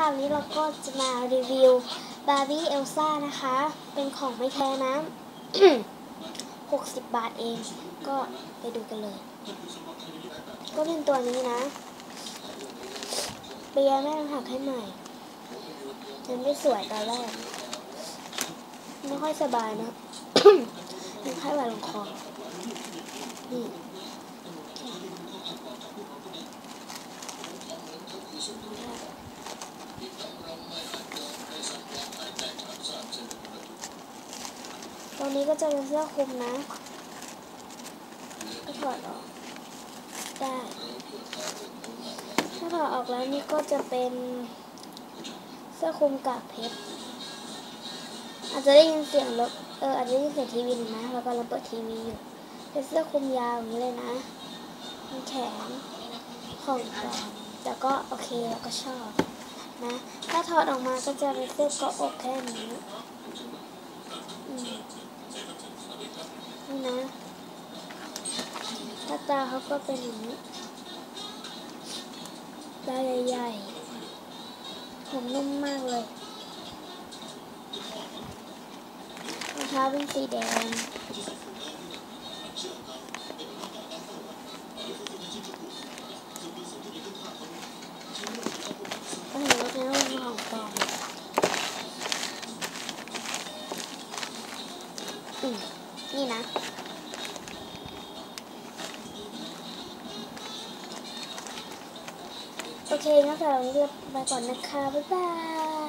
คราวนี้เราก็จะมารีวิวบาร์บี้เอลซ่านะคะ เป็นของไม่แท้นะ60 บาทเอง ก็ไปดูกันเลย ก็เป็นตัวนี้นะ เปียแม่ต้องถักให้ใหม่มันไม่สวยตอนแรก ไม่ค่อยสบายนะมีไข้หวัดลงคอนี่ ตรงนี้ก็จะเป็นเสื้อคลุมนะ ก็ถอดออก ได้ ถ้าถอดออกแล้วนี่ก็จะเป็นเสื้อคลุมกากเพชร อาจจะได้ยินเสียงรถเอออาจจะได้ยินเสียงทีวีหนึ่งนะแล้วก็เราเปิดทีวีอยู่ เป็นเสื้อคลุมยาวอย่างนี้เลยนะมีแขนของปลอมแต่ก็โอเคเราก็ชอบนะ ถ้าถอดออกมาก็จะเป็นเสื้อเก็อกแค่นี้อืมนี่นะ หน้าตาเขาก็เป็นอย่างนี้ตาใหญ่ๆผมนุ่มมากเลยรองเท้าเป็นสีแดงก็เห็นว่าเป็นรูปของปลออืมนี่นะ โอเคงั้นสำหรับวันนี้เราไปก่อนนะคะ บ๊ายบาย